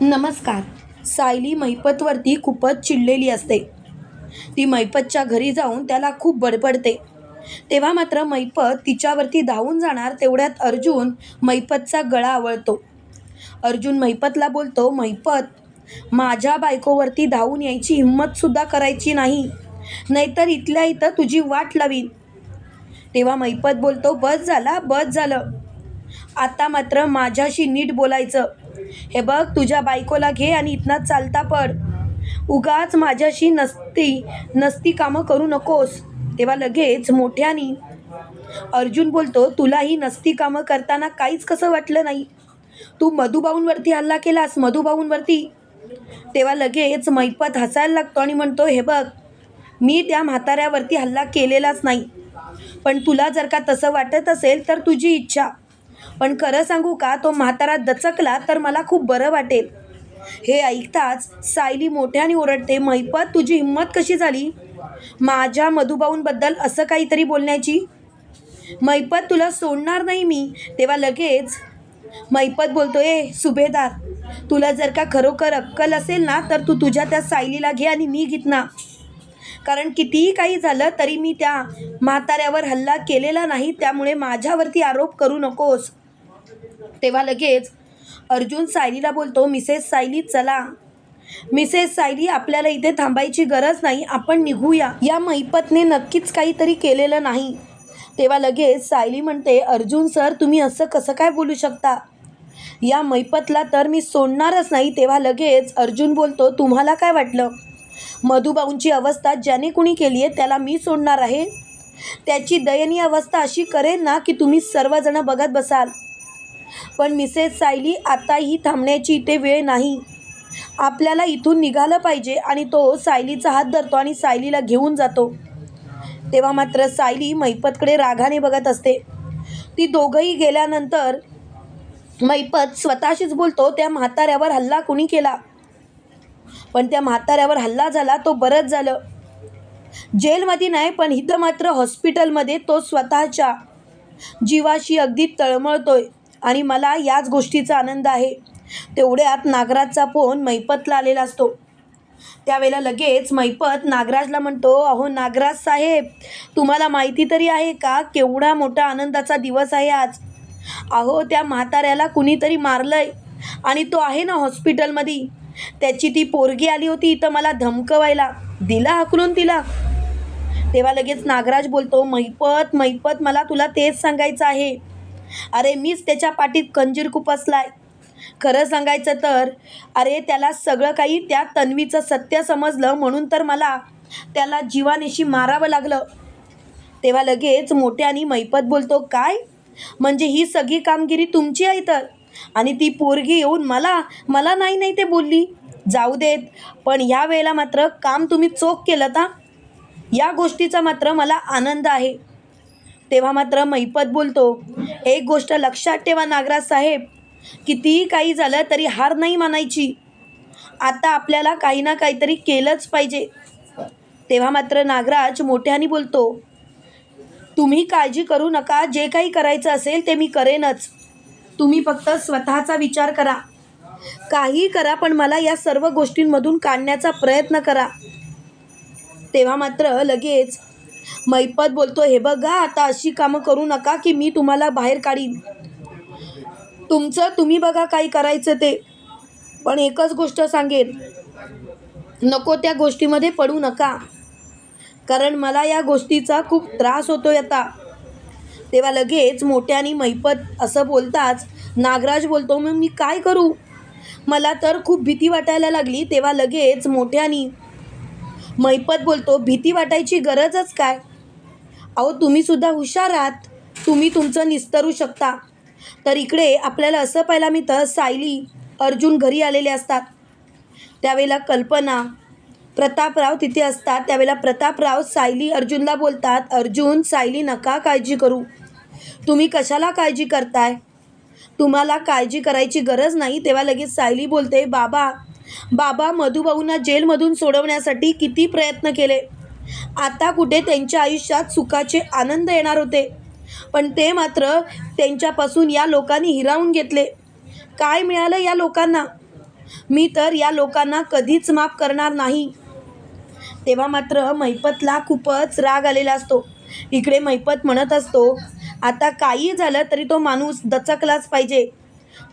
नमस्कार. सायली मैपतवरती खूपच चिडलेली असते. ती मैपतच्या घरी जाऊन त्याला खूप बडबडते. तेव्हा मात्र मैपत तिच्यावरती धावून जाणार तेवढ्यात अर्जुन मैपतचा गळा आवळतो. अर्जुन मैपतला बोलतो मैपत माझ्या बायकोवरती धावून यायची हिंमतसुद्धा करायची नाही. नाहीतर इथल्या इथं तुझी वाट लावीन. तेव्हा मैपत बोलतो बस झाला बस झालं. आता मात्र माझ्याशी नीट बोलायचं. हे बघ तुझ्या बायकोला घे आणि इथनं चालता पड. उगाच माझ्याशी नसती नसती कामं करू नकोस. तेव्हा लगेच मोठ्यानी अर्जुन बोलतो तुला ही नसती कामं करताना काहीच कसं वाटलं नाही? तू मधुबाऊंवरती हल्ला केलास मधुबाऊंवरती? तेव्हा लगेच मैपत हसायला लागतो आणि म्हणतो हे बघ मी त्या म्हाताऱ्यावरती हल्ला केलेलाच नाही. पण तुला जर का तसं वाटत असेल तर तुझी इच्छा. पण खरं सांगू का तो म्हातारा दचकला तर मला खूप बरं वाटेल. हे ऐकताच सायली मोठ्याने ओरडते मैपत तुझी हिंमत कशी झाली? माझ्या मधुबाऊंबद्दल असं काहीतरी बोलण्याची? मैपत तुला सोडणार नाही मी. तेव्हा लगेच मैपत बोलतो ए सुभेदार तुला जर का खरोखर अक्कल असेल ना तर तू तुझ्या त्या सायलीला घे आणि मी घेत ना कारण कितीही काही झालं तरी मी त्या म्हाताऱ्यावर हल्ला केलेला नाही त्यामुळे माझ्यावरती आरोप करू नकोस. तेव्हा लगेच अर्जुन सायलीला बोलतो मिसेस सायली चला. मिसेस सायली आपल्याला इथे थांबायची गरज नाही आपण निघूया. या मैपतने नक्कीच काहीतरी केलेलं नाही. तेव्हा लगेच सायली म्हणते अर्जुन सर तुम्ही असं कसं काय बोलू शकता? या मैपतला तर मी सोडणारच नाही तेव्हा लगेच अर्जुन बोलतो तुम्हाला काय वाटलं? मधुबाऊंची अवस्था ज्याने कुणी केली आहे त्याला मी सोडणार आहे. त्याची दयनीय अवस्था अशी करेन ना की तुम्ही सर्वजण बघत बसाल. पण मिसेस सायली आताही थांबण्याची इथे वेळ नाही. आपल्याला इथून निघालं पाहिजे आणि तो सायलीचा हात धरतो आणि सायलीला घेऊन जातो. तेव्हा मात्र सायली मैपतकडे रागाने बघत असते. ती दोघंही गेल्यानंतर मैपत स्वतःशीच बोलतो त्या म्हाताऱ्यावर हल्ला कुणी केला? पण त्या म्हाताऱ्यावर हल्ला झाला तो बरंच झालं. जेलमध्ये नाही पण इथं मात्र हॉस्पिटलमध्ये तो स्वतःच्या जीवाशी अगदी तळमळतोय आणि मला याच गोष्टीचा आनंद आहे. तेवढ्यात नागराजचा फोन मैपतला आलेला असतो. त्यावेळेला लगेच मैपत नागराजला म्हणतो अहो नागराज साहेब तुम्हाला माहिती तरी आहे का केवढा मोठा आनंदाचा दिवस आहे आज? अहो त्या म्हाताऱ्याला कुणीतरी मारलंय आणि तो आहे ना हॉस्पिटलमध्ये. त्याची ती पोरगी आली होती इथं मला धमकवायला. दिला हकलून तिला. तेव्हा लगेच नागराज बोलतो मैपत मैपत मला तुला तेच सांगायचं आहे. अरे मीच त्याच्या पाठीत कंजीर खुपसलाय खरं सांगायचं तर अरे त्याला सगळं काही त्या तन्वीचं सत्य समजलं म्हणून तर मला त्याला जीवानेशी मारावं लागलं. तेव्हा लगेच मोठ्याने मैपत बोलतो काय? म्हणजे ही सगळी कामगिरी तुमची आहे तर? आणि ती पोरगी येऊन मला मला नाही नाही ते बोलली. जाऊ देत. पण ह्या वेळेला मात्र काम तुम्ही चोख केलं ता या गोष्टीचा मात्र मला आनंद आहे. तेव्हा मात्र मैपत बोलतो एक गोष्ट लक्षात ठेवा नागराज साहेब कितीही काही झालं तरी हार नाही मानायची. आता आपल्याला काही ना काहीतरी केलंच पाहिजे. तेव्हा मात्र नागराज मोठ्याने बोलतो तुम्ही काळजी करू नका. जे काही करायचं असेल ते मी करेनच. तुम्ही फक्त स्वतःचा विचार करा. काही करा पण मला या सर्व गोष्टींमधून काढण्याचा प्रयत्न करा. तेव्हा मात्र लगेच मैपत बोलतो हे बघा आता अशी कामं करू नका की मी तुम्हाला बाहेर काढीन. तुमचं तुम्ही बघा काय करायचं ते. पण एकच गोष्ट सांगेन नको त्या गोष्टीमध्ये पडू नका. कारण मला या गोष्टीचा खूप त्रास होतोय आता. तेव्हा लगेच मोठ्याने मैपत असं बोलताच नागराज बोलतो मग मी काय करू? मला तर खूप भीती वाटायला लागली. तेव्हा लगेच मोठ्याने मैपत बोलतो भीती वाटायची गरजच काय? अहो तुम्हीसुद्धा हुशार आहात. तुम्ही तुमचं निस्तरू शकता. तर इकडे आपल्याला असं पाहायला मिळतं सायली अर्जुन घरी आलेले असतात. त्यावेळेला कल्पना प्रतापराव तिथे असतात. त्यावेळेला प्रतापराव सायली अर्जुनला बोलतात अर्जुन सायली नका काळजी करू. तुम्ही कशाला काळजी करताय? तुम्हाला काळजी करायची गरज नाही. तेव्हा लगेच सायली बोलते बाबा बाबा मधुभाऊंना जेलमधून सोडवण्यासाठी किती प्रयत्न केले. आता कुठे त्यांच्या आयुष्यात सुखाचे आनंद येणार होते. पण ते मात्र त्यांच्यापासून या लोकांनी हिरावून घेतले. काय मिळालं या लोकांना? मी तर या लोकांना कधीच माफ करणार नाही. तेव्हा मात्र मैपतला खूपच राग आलेला असतो. इकडे मैपत म्हणत असतो आता काही झालं तरी तो माणूस दचकलाच पाहिजे.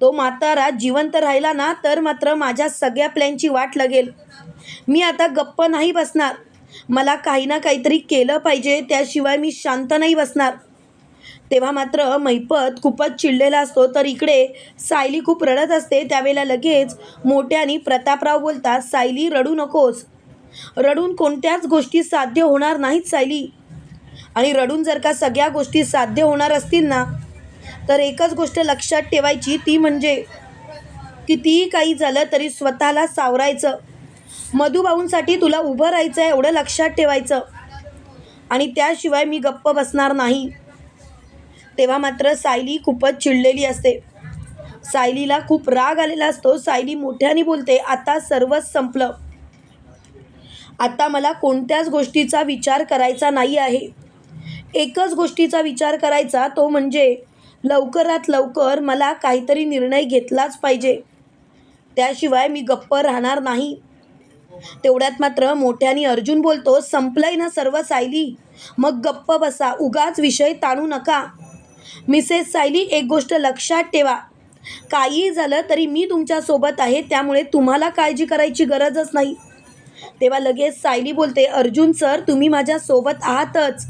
तो म्हातारा जिवंत राहिला ना तर मात्र माझ्या सगळ्या प्लॅनची वाट लागेल. मी आता गप्प नाही बसणार. मला काही ना काहीतरी केलं पाहिजे त्याशिवाय मी शांत नाही बसणार. तेव्हा मात्र मैपत खूपच चिडलेला असतो तर इकडे सायली खूप रडत असते. त्यावेळेला लगेच मोठ्याने प्रतापराव बोलतात सायली रडू नकोस. रडून कोणत्याच गोष्टी साध्य होणार नाहीत सायली. आणि रडून जर का सगळ्या गोष्टी साध्य होणार असतील ना तर एकच गोष्ट लक्षात ठेवायची ती म्हणजे कितीही काही झालं तरी स्वतःला सावरायचं. मधुभाऊंसाठी तुला उभं राहायचं आहे एवढं लक्षात ठेवायचं. आणि त्याशिवाय मी गप्प बसणार नाही. तेव्हा मात्र सायली खूपच चिडलेली असते. सायलीला खूप राग आलेला असतो. सायली मोठ्याने बोलते आता सर्वच संपलं. आता मला कोणत्याच गोष्टीचा विचार करायचा नाही आहे. एकच गोष्टीचा विचार करायचा तो म्हणजे लवकरात लवकर मला काहीतरी निर्णय घेतलाच पाहिजे. त्याशिवाय मी गप्प राहणार नाही. तेवढ्यात मात्र मोठ्याने अर्जुन बोलतो संपलंय ना सर्व सायली? मग गप्प बसा उगाच विषय ताणू नका. मिसेस सायली एक गोष्ट लक्षात ठेवा. काही झालं तरी मी तुमच्यासोबत आहे त्यामुळे तुम्हाला काळजी करायची गरजच नाही. तेव्हा लगेच सायली बोलते अर्जुन सर तुम्ही माझ्यासोबत आहातच.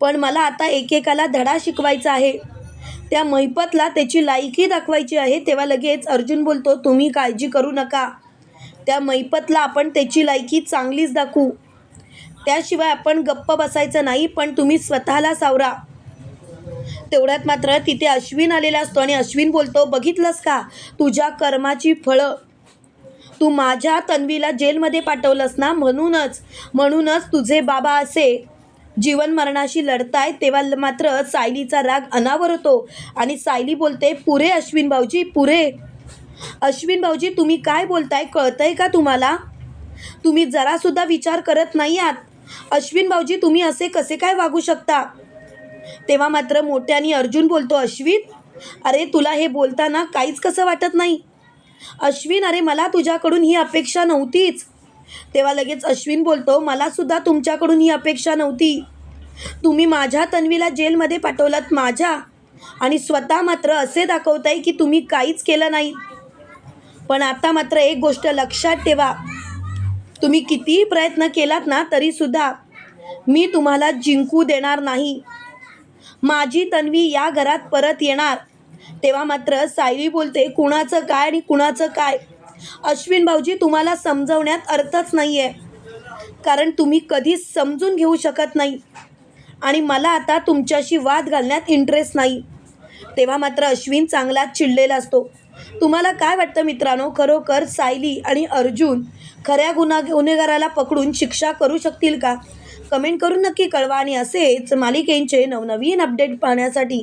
पण मला आता एकेकाला धडा शिकवायचा आहे. त्या महिपतला त्याची लायकी दाखवायची आहे. तेव्हा लगेच अर्जुन बोलतो तुम्ही काळजी करू नका. त्या मैपतला आपण त्याची लायकी चांगलीच दाखवू. त्याशिवाय आपण गप्प बसायचं नाही पण तुम्ही स्वतःला सावरा. तेवढ्यात मात्र तिथे अश्विन आलेला असतो आणि अश्विन बोलतो बघितलंस का? तुझ्या कर्माची फळं तू माझ्या तन्वीला जेलमध्ये पाठवलंस ना? म्हणूनच म्हणूनच तुझे बाबा असे जीवन मरणाशी लढताय तेव्हा ल- मात्र सायलीचा राग अनावर होतो. आणि सायली बोलते पुरे अश्विन भाऊजी पुरे. अश्विन भाऊजी तुम्ही काय बोलताय? कळतंय का तुम्हाला? तुम्ही जरासुद्धा विचार करत नाही आहात. अश्विन भाऊजी तुम्ही असे कसे काय वागू शकता? तेव्हा मात्र मोठ्याने अर्जुन बोलतो अश्विन अरे तुला हे बोलताना काहीच कसं वाटत नाही? अश्विन अरे मला तुझ्याकडून ही अपेक्षा नव्हतीच. तेव्हा लगेच अश्विन बोलतो मला सुद्धा तुमच्याकडून ही अपेक्षा नव्हती. तुम्ही माझ्या तन्वीला जेलमध्ये पाठवलात माझ्या आणि स्वतः मात्र असे दाखवताय की तुम्ही काहीच केलं नाही. पण आता मात्र एक गोष्ट लक्षात ठेवा. तुम्ही कितीही प्रयत्न केलात ना तरीसुद्धा मी तुम्हाला जिंकू देणार नाही. माझी तन्वी या घरात परत येणार. तेव्हा मात्र सायली बोलते कुणाचं काय आणि कुणाचं काय? अश्विन भाऊजी तुम्हाला समजवण्यात अर्थच नाही आहे कारण तुम्ही कधीच समजून घेऊ शकत नाही. आणि मला आता तुमच्याशी वाद घालण्यात इंटरेस्ट नाही. तेव्हा मात्र अश्विन चांगलाच चिडलेला असतो. तुम्हाला काय वाटतं मित्रांनो? खरोखर सायली आणि अर्जुन खऱ्या गुन्हा गुन्हेगाराला पकडून शिक्षा करू शकतील का? कमेंट करून नक्की कळवा आणि असेच मालिकेंचे नवनवीन अपडेट पाहण्यासाठी